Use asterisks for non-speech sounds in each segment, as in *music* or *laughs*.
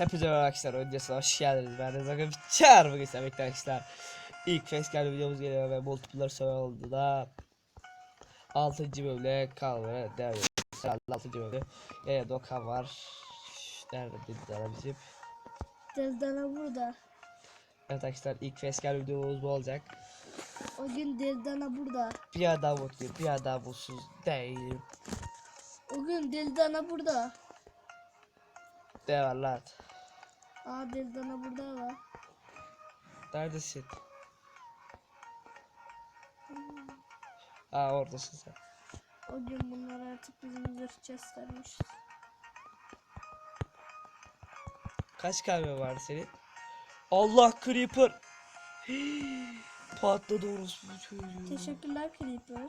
Hepinize merhaba arkadaşlar. Öncesine hoş geldiniz. Ben de Zaga Biçer. Bugün size birlikte arkadaşlar. İlk facecam videomuz geliyor ve multiplayer server oldu da 6. bölümle kalmaya devam ediyoruz. Herhalde 6. bölümde. Yaya Dokan var. Nerede Dildara bizim? Dildana burada. Evet arkadaşlar ilk facecam videomuz bu olacak. O gün Dildana burada. Bir adam mutluyum, bir adam mutsuz değilim. O gün Dildana burada. Ne var lan? Aa Dildana burada var. Neredesin? Aa oradasın sen. O gün bunlar artık bizim zırh chestlermiş. Kaç kahve var senin? Allah creeper. *gasps* Patladı orospu çocuğu. Teşekkürler Creeper.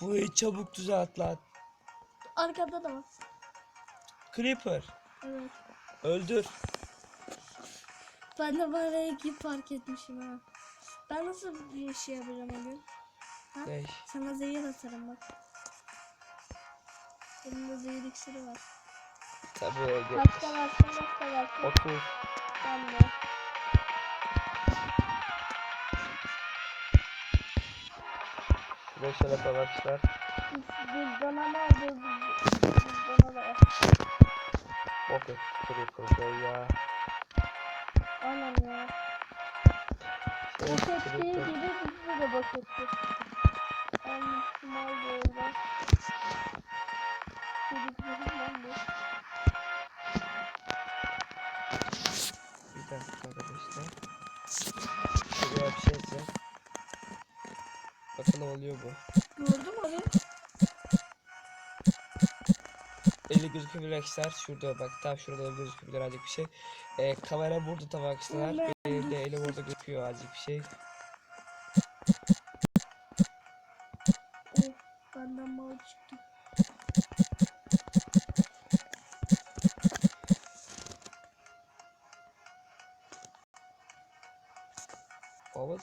Burayı çabuk düzelt lan. Arkada da var. Creeper. Evet. Öldür. Ben de bana iki park etmişim ha. Ben nasıl bir şey yapacağım o gün? Ha? Ne? Sana zehir atarım bak. Elimde zehir iksiri var. Tabii. Kaçta varsın kaçta varsın. Otur. Ben de. Şuraya şöyle koymuşlar. Dildana nerede? Dildana da var. Bok et. Creeper be ya. Aynen ya. Ettiği creeper. gibi bizi de boş etti. En small değilden. Çocuklarım ben de. Bir dakika arkadaşlar. Şuraya bir şey yapacağım. Bakalım oluyor bu. Gördün mü Eli gözükebilir arkadaşlar. Şurada bak tam şurada eli gözükebilir azıcık bir şey. Ee, kamera burada tabii arkadaşlar. Ömer. Benim de eli burada gözüküyor azıcık bir şey. Oh, benden çıktı.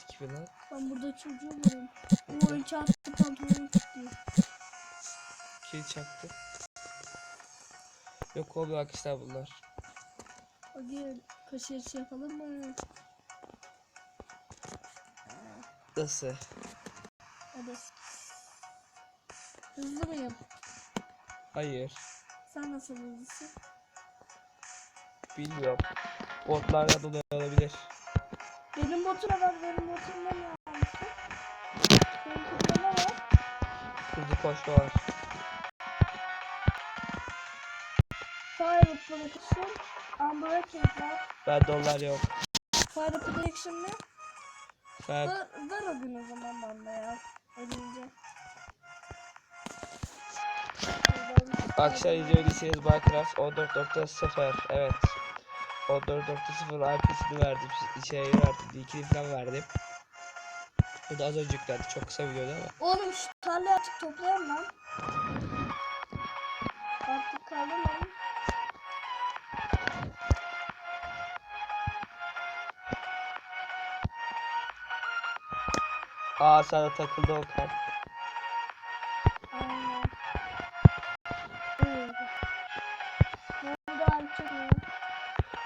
Ki lan. Ben burada çocuğum varım. O oyun çarptı pantolonum çıktı. Kill çaktı. Yok olmuyor arkadaşlar bunlar. Hadi kaş yarışı yapalım mı? Nasıl? Hadi. Hızlı mıyım? Hayır. Sen nasıl hızlısın? Bilmiyorum. Botlarla dolayı olabilir. Benim botuna bak benim botumda ne almışsın? Seninkinde ne var? Hızlı koşma var. Fire Protection, Unbreaking var. Bende onlar yok. Fire Protection ne? Ben Ver, ver o gün o zaman bana ya. Ölünce. akşam izlediyseniz Minecraft 14.0 evet. 14.0 IP'sini verdim. Şey verdim. Linkini falan verdim. Bu da az önce yüklendi. Çok kısa videoydu ama. Oğlum şu tarlayı artık toplayalım lan. Aa sana takıldı o kart.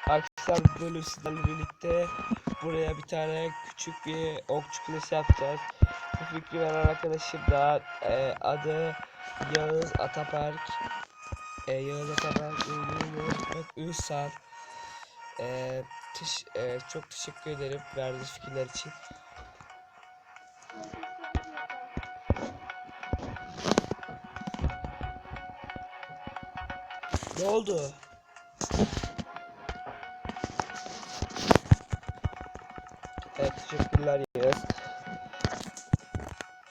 Arkadaşlar bölüm sizlerle birlikte buraya bir tane küçük bir okçu kulesi yapacağız. Bu fikri veren arkadaşım da e, adı Yağız Atapark. E, Yağız Atapark Ünlü Ünsal. E, teş- e, çok teşekkür ederim verdiğiniz fikirler için. Ne oldu? Evet teşekkürler Yağız.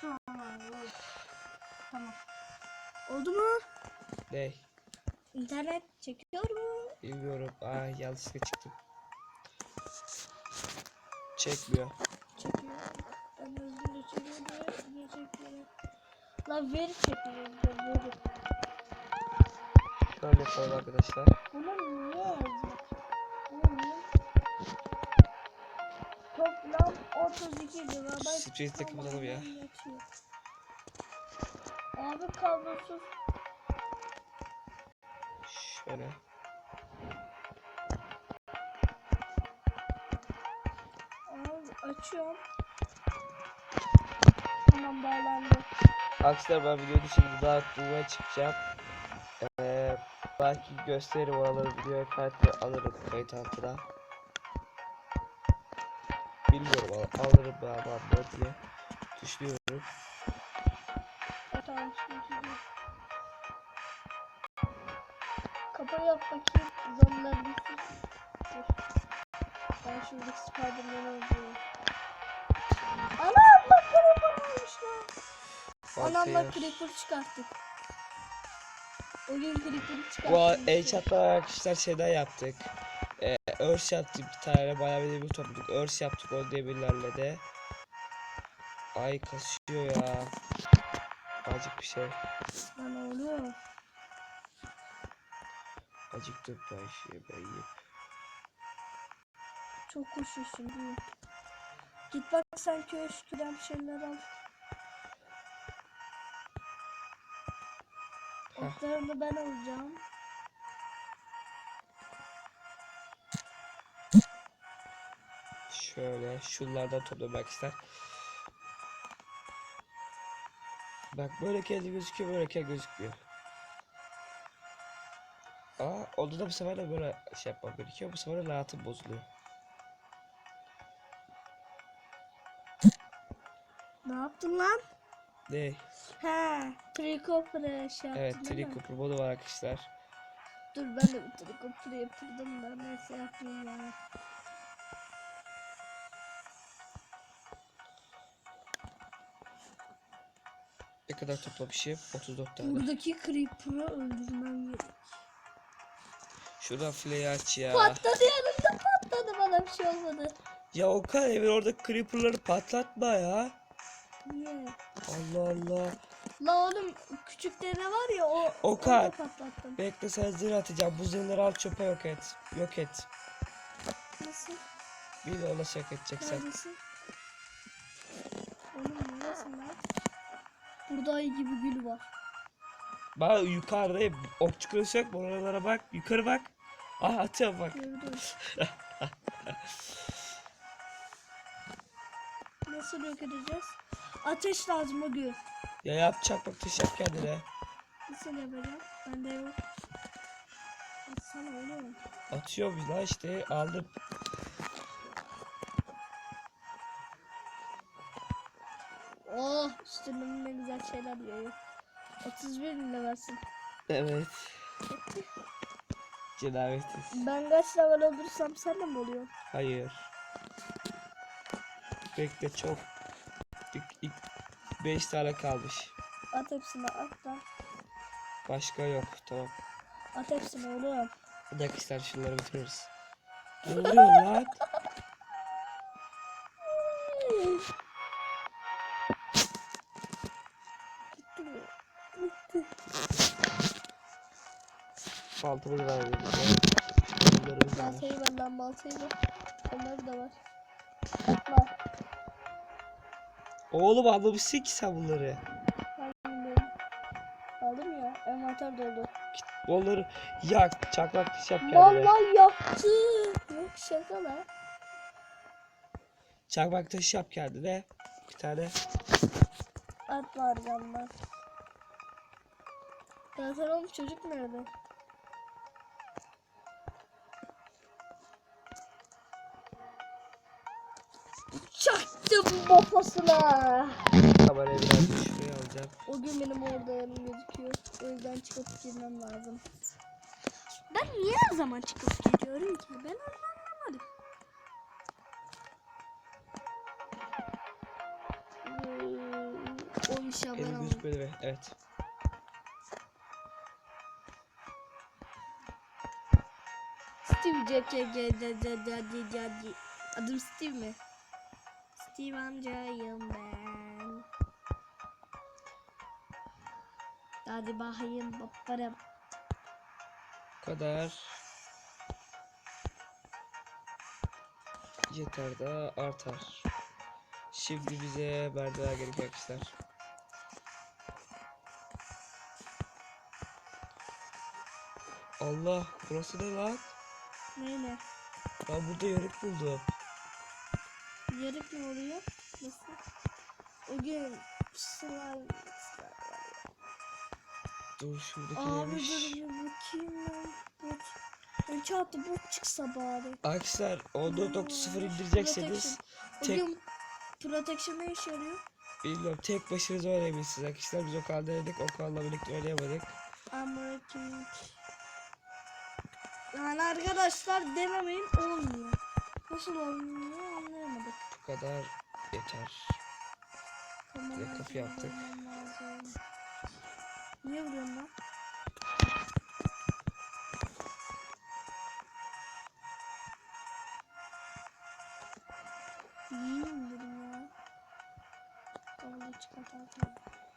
Tamam. oldu. Tamam. Oldu mu? Ne? İnternet çekiyor mu? Bilmiyorum. Aa yanlışlıkla çıktım. Çekmiyor. Çekiyor. Ben özgürce çekiyor diye niye çekmiyor? Lan veri çekiyor. Veri. Böyle yapalım arkadaşlar. Bunun ne yazıyor? Toplam 32 GB. Sprint'i kapatalım ya. Abi kablosuz. Şöyle. Abi açıyorum. Tamam bağlandı. Arkadaşlar ben videoyu şimdi daha duva çıkacağım. Ee, belki gösteririm oraları videoya kayıt alırım kayıt altına. Bilmiyorum al alırım ben ama diye düşünüyorum. Kapıyı yap bakayım. Zombiler gitsin. Dur. Ben şuradaki Spiderman'ı öldürüyorum. Anam bak Creeper olmuş lan. Anamla Creeper çıkarttık. O gün Creeper'ı çıkarttık. Bu. Enchat'lar arkadaşlar şeyden yaptık. Ee, örs yaptık bir tane bayağı bir demir topladık. Örs yaptık o demirlerle de. Ay kasıyor ya. Acık bir şey. Lan oğlum. Acıktım ben şey ben. Çok koşuyorsun değil mi? Git bak sen köye şüküren bir şeyler al. Heh. Otlarını ben alacağım. Şöyle şunlardan toplamak ister. Bak böyle kendi gözüküyor böyle kendi gözükmüyor. Aa onda da bu sefer de böyle şey yapmam gerekiyor. Bu sefer de rahatım bozuluyor. Ne yaptın lan? Ne? He, Tricopter'e şey yaptın Evet mi? Tricooper modu var arkadaşlar. Dur ben de bir Tricopter yapıyordum da neyse yapmayayım ya. Ne kadar toplamışım? 34 tane. Buradaki Creeper'ı öldürmem gerek. Şuradan fileyi aç ya. Patladı yanımda patladı bana bir şey olmadı. Ya Okan Emir orada creeperları patlatma ya. Niye? Allah Allah. La oğlum küçükleri var ya o Okan. onu patlattım. Bekle sen zırh atacağım. Bu zırhları al çöpe yok et. Yok et. Nasıl? Bir de ona şak edeceksen. Neredesin? Oğlum neredesin lan? Burada ayı gibi gül var. Bak yukarıdayım. Okçu kılıç yok mu? Oralara bak. Yukarı bak. Ah atıyorum bak. Gördüm. *laughs* Nasıl yok edeceğiz? Ateş lazım o gün. Ya yapacak bak dış yap kendine. Nasıl yapacağım? Bende yok. Atsana oğlum. Atıyorum biz lan işte aldım. Oh üstüne ne güzel şeyler yiyor. 31 bile versin. Evet. Cenabetiz. Ben kaç level olursam sen de mi oluyorsun? Hayır. Bekle çok. 5 tane kalmış. At hepsini at lan. Başka yok. Tamam. At hepsini oğlum. Bir dakika ister şunları bitiririz. *laughs* Ne oluyor lan? Baltamızı da da var. Baltayı lan baltayı ver. Onları da var. Bak. Oğlum anlamışsın ki sen bunları. Aldım ya. Envanter doldu. Onları yak. Çaklak dış yap kendine. Vallahi yaptı. Yok şaka lan. Çakmak taşı yap kendine. Bir tane. At var yanlar. Zaten oğlum çocuk nerede? Çaktım kafasına. Kamerayı biraz şuraya alacağım. O gün benim orada yanım gözüküyor. O yüzden çıkıp girmem lazım. Ben niye her zaman çıkıp geliyorum ki? Ben anlamadım. O iş ya ben Elim aldım. gözükmedi be. Evet. Steve Jobs Adım Steve mi? Steve amcayım ben. Hadi bakayım baparım. Bu kadar. Yeter de artar. Şimdi bize merdiven gerekiyor arkadaşlar. Allah burası ne lan? Neyle? Ben burada yörük buldum. Yarık ne oluyor? Nasıl? O gün slime Dur şuradaki Abi neymiş? dur bir bakayım ben. Bot. Önce hatta bot çıksa bari. Arkadaşlar 14.0 indirecekseniz O tek gün protection ne işe yarıyor? bilmiyorum tek başınıza oynayabilirsiniz arkadaşlar. Biz Okan denedik. Okan'la birlikte oynayamadık. American. Yani arkadaşlar denemeyin olmuyor. Nasıl olmuyor kadar yeter. Tamam. Hadi yaptık. Niye vuruyorsun lan? İyi dedim ya. Kavga çıkartalım.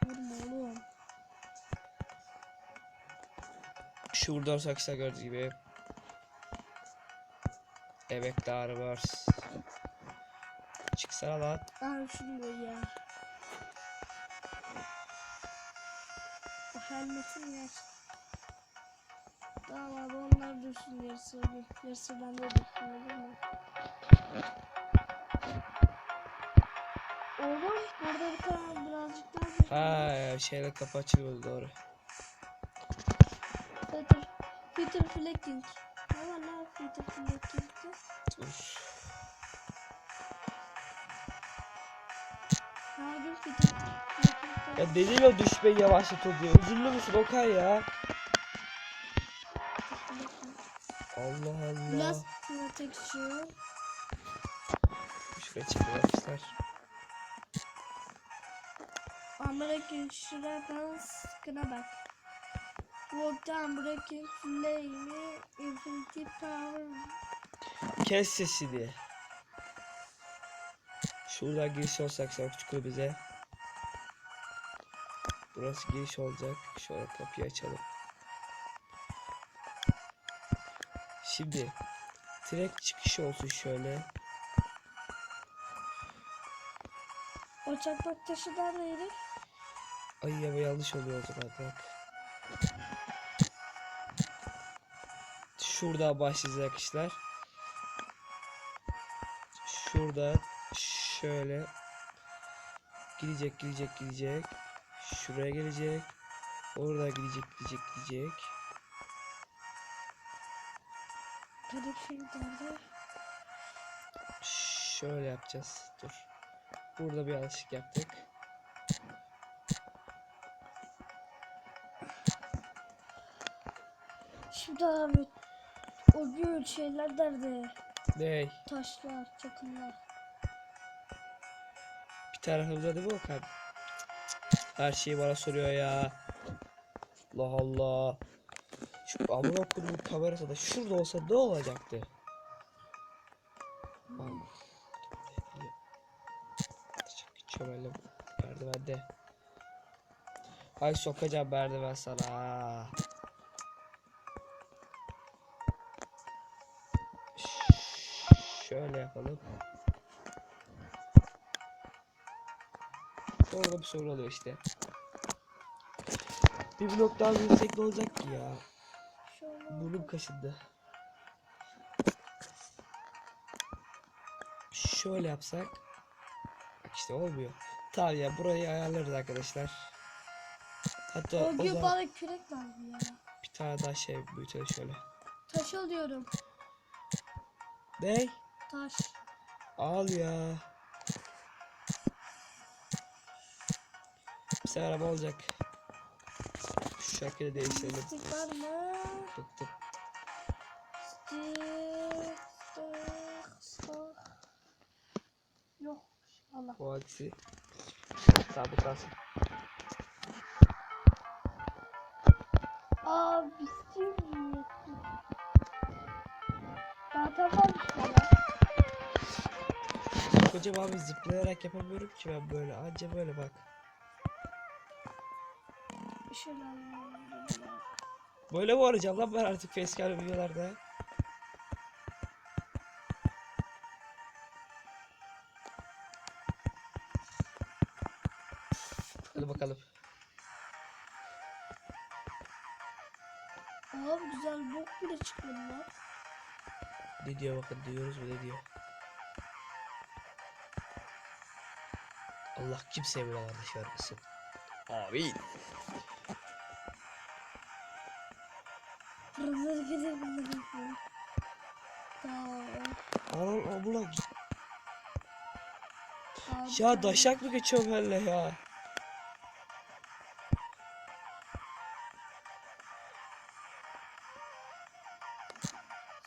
Vurma oğlum. Şurada arkadaşlar gördüğünüz gibi emekler var. Abi şunu koy ya. O helmetin yer. Tamam abi onlar dursun yarısı. Yarısı bende dursun olur mu? Oğlum burada bir tane birazcık daha Ha şeyle kapı açılıyordu doğru. Peter, Peter Flecking. Ne var lan Peter Flecking'de? Dur. Ya dedim ya düşmeyi yavaşlatıyor diye. Üzüldü müsün Okan ya? Allah Allah. Last Protection. Şuraya çıkıyor arkadaşlar. American şuradan sıkına bak. Lockdown Breaking Flame Infinity Power Kes sesini. Şuradan giriş olsak sen küçük bize. Burası giriş olacak. Şöyle kapıyı açalım. Şimdi direkt çıkış olsun şöyle. O çakmak taşı da neydi? Ay ya yanlış oluyor o zaman bak. Şuradan başlayacağız arkadaşlar. Şuradan şöyle gidecek gidecek gidecek. Şuraya gelecek. Orada gidecek gidecek gidecek. Şöyle yapacağız. Dur. Burada bir yanlışlık yaptık. Şimdi abi o gün şeyler derdi. Ney? Taşlar, çakıllar. Bir tarafımıza değil mi Okan? Her şeyi bana soruyor ya. Allah Allah. Şu amına koyduğum kamerası da şurada olsa ne olacaktı? Çömelim. Merdivende. Ay sokacağım merdiven sana. Şöyle yapalım. Orada bir sorun oluyor işte. Bir blok daha yüksek ne olacak ki ya? Burnum kaşındı. Şöyle yapsak. Bak işte olmuyor. Tamam ya burayı ayarlarız arkadaşlar. Hatta O o zaman bana kürek lazım ya. bir tane daha şey büyütelim şöyle. Taş alıyorum. Ne? Taş. Al ya. Bir sefer araba olacak. Şu şarkıyı değiştirelim. Stick, stick. Yok. Allah. Bu aksi. Bu kalsın. Bisiklet mi? Daha tamam. Hocam abi zıplayarak yapamıyorum ki ben böyle. Anca böyle bak. Böyle mi oynayacağım lan ben artık facecam videolarda? Hadi bakalım. Abi güzel bok bile çıkmadı lan. Ne diyor bakın duyuyoruz mu ne diyor. Allah kimseye böyle yanlış vermesin. Amin. Anam abla Abi, ya daşak mı geçiyor benimle ya?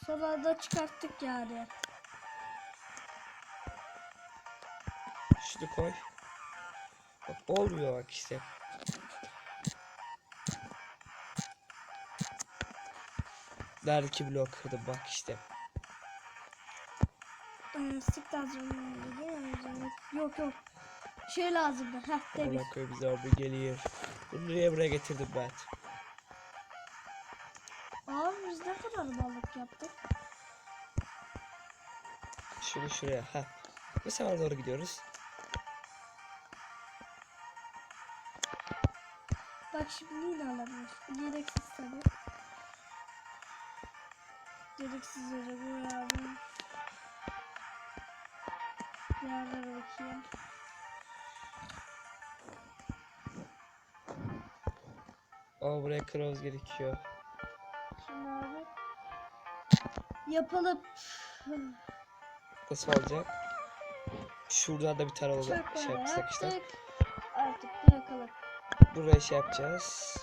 Sonra da çıkarttık yani. Şunu koy. Bak olmuyor bak işte. Nerede ki blok kırdım bak işte. Ee, Sık lazım. Yok yok. Şey lazımdı. Heh demir. Allah koy bize orada geliyor. Bunu niye buraya getirdim ben? Abi biz ne kadar balık yaptık? Şunu şuraya. Ha. Mesela doğru gidiyoruz. Bak şimdi yine alamıyoruz. Gereksiz tabi. Gereksiz yere buraya abi. Yerlere bakayım. Ama buraya cross gerekiyor. Şimdi abi. Yapalım. Nasıl olacak? Şuradan da bir tane olacak. Şey yapsak işte. yaptık. Artık da yakalım. Buraya şey yapacağız.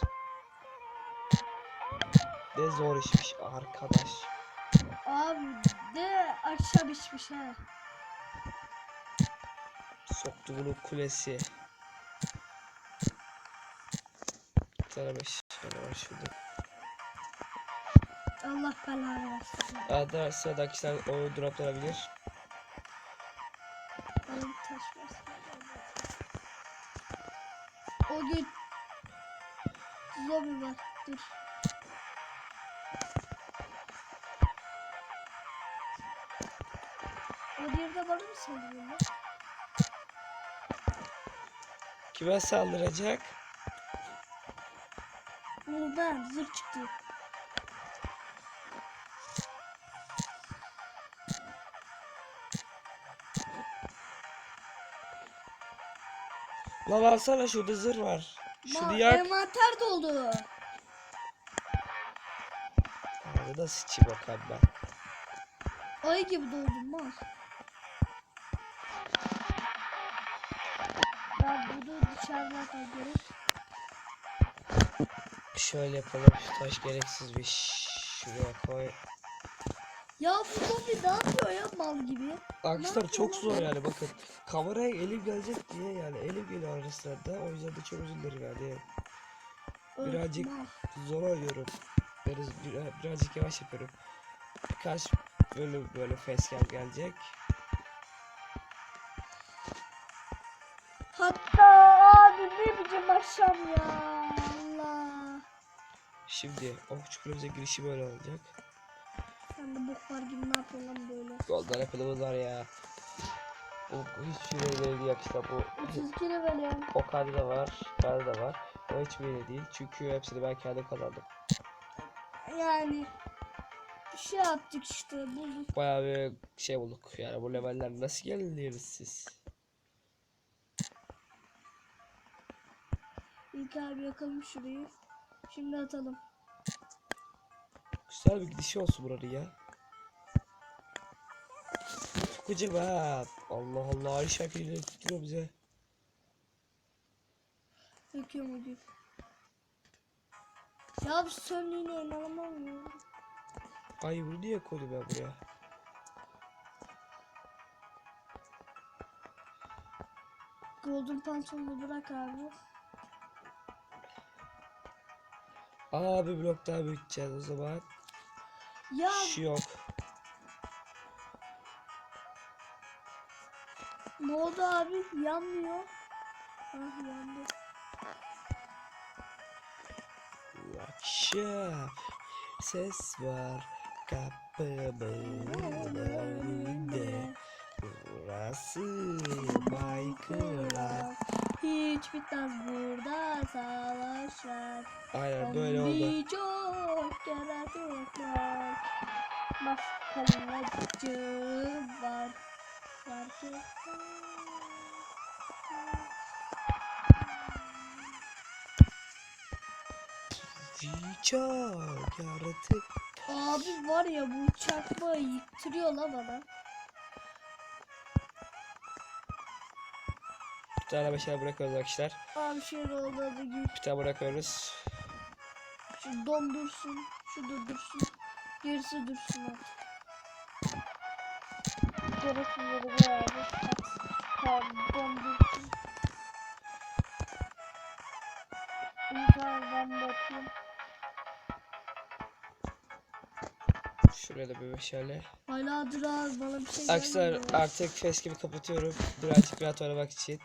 Ne zor işmiş arkadaş. De akşam içmiş ha. Soktu bunu kulesi. Bir tane beş tane var şurada. Allah belanı versin. Arada sıradaki sen o drop olabilir. Oğlum taş versin. O gün zombi var. Dur. O yerde bana mı? Kime saldıracak? Buradan zırh çıktı. Lan alsana şurada zırh var. Şunu Ma- yak. Envanter doldu. Nasıl içi bakalım ben. Ay gibi doldum mal. Bunu dışarıdan koyuyorum. Şöyle yapalım. Taş gereksizmiş. Şuraya koy. Ya bu zombi ne yapıyor ya mal gibi? Arkadaşlar çok zor yani bakın. Kameraya elim gelecek diye yani elim geliyor ara sırada. O yüzden de çok özür dilerim yani. Birazcık zor oynuyorum. Biraz, bir- birazcık yavaş yapıyorum. Birkaç bölüm böyle facecam gelecek. Hatta abi ne biçim akşam ya Allah. Şimdi okçu kulübüze girişi böyle olacak. Sen de boklar gibi ne yapıyorsun lan böyle? Golden Apple'ımız var ya. Bu hiçbir şey değil işte bu. 32 levelim. O kadar da var, kadar da var. O hiçbir yeri değil çünkü hepsini ben kendim kazandım. Yani bir şey yaptık işte bulduk. Bayağı bir şey bulduk yani bu leveller nasıl geliniyoruz siz? İlk abi yakalım şurayı. Şimdi atalım. Güzel bir gidişi olsun buranın ya. Çok gıcık ha. Allah Allah her şekilde tutuyor bize. O gün. Ya bu söndüğüne inanamam ya. Ay bunu niye koydum ben buraya? Golden pantolonu bırak abi. Aa bir blok daha büyüteceğiz o zaman. Ya Şu yok. ne oldu abi? Yanmıyor. Ah yandı. Akşam ses var kapımın önünde. Burası Baykılar. Hiç bitmez burada savaşlar. Aynen böyle oldu. çok yaratıyorlar. Maskaracı var. Var ki. Çok yaratık. Abi var ya bu çakma yıktırıyor la bana. Bir tane beşer bırakıyoruz arkadaşlar. Abi şöyle oldu hadi git. Bir tane bırakıyoruz. Şu dondursun. Şu da dursun. Gerisi dursun artık. Abi. At. Tamam dondursun. De atayım. Şuraya da bir beşerle. Hala dur abi bana bir şey Arkadaşlar artık face gibi kapatıyorum. Birazcık rahat oynamak için.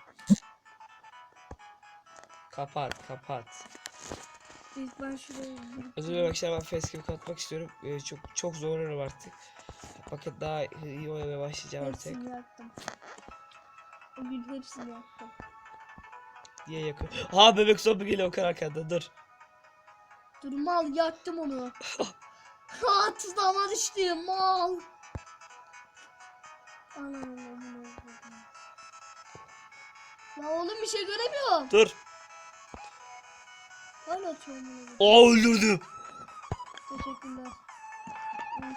Kapat kapat. İlk ben şurayı Özür dilerim arkadaşlar ben face gibi kapatmak istiyorum. Ee, çok çok zor oynuyorum artık. Fakat daha iyi oynamaya başlayacağım artık. hepsini yaktım. Bugün hepsini yaktım. Diye yakın. Ha bebek zombi geliyor Okan arkanda dur. Dur mal yaktım onu. ha *laughs* tuzağıma düştü mal. Anam amına koyayım. Ya oğlum bir şey göremiyorum. Dur. Atıyorum bunu. Aa öldürdüm. Teşekkürler. Üf.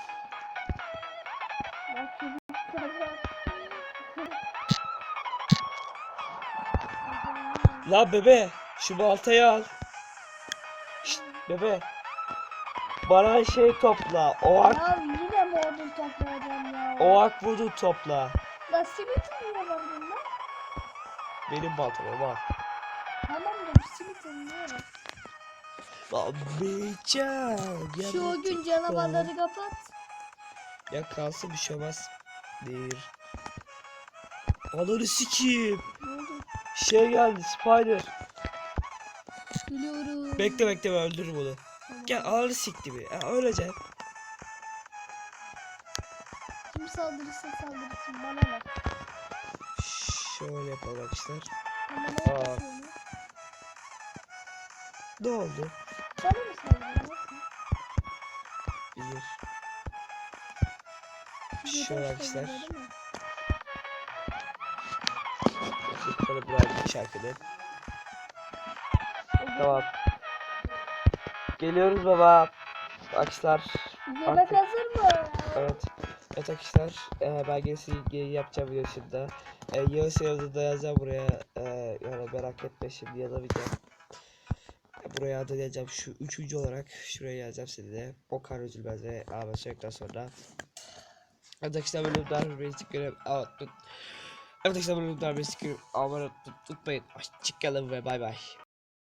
Bak çocuklar. La bebe şu baltayı al. Şşt bebe. Bana şey topla. Oak, Ya yine mi odun toplayacağım ya? oak vudu topla. La simit niye var bunda? Benim baltama bak. Tamam da simit niye beycan. Şu o gün canavarları kapat. Ya kalsın bir şey olmaz. Bir. Ananı oldu? Şey geldi spider. Geliyorum. Bekle bekle ben öldürürüm onu. Tamam. Gel ananı sikti bir. Ha, öleceksin. Kim saldırırsa saldırsın bana bak. Şöyle yapalım arkadaşlar. Aa. Ne oldu? Bana mı saldırıyorsun? Bir. Yeter Şöyle arkadaşlar. Yukarı birazcık şarkıda. Tamam. Geliyoruz baba. Arkadaşlar. Yemek Artık- hazır mı? Evet. Evet arkadaşlar. E, ben gerisi yapacağım video şimdi. E, Yağız Yağız'ı da yazacağım buraya. E, yani merak etme şimdi yazamayacağım. Buraya adı yazacağım. Şu üçüncü olarak şuraya yazacağım seni de. Okan Üzülmez ve Ahmet Sök'ten sonra. Arkadaşlar bölümler basic görev. Arkadaşlar bölümler basic görev. Abone unutmayın. Hoşçakalın ve bay bay.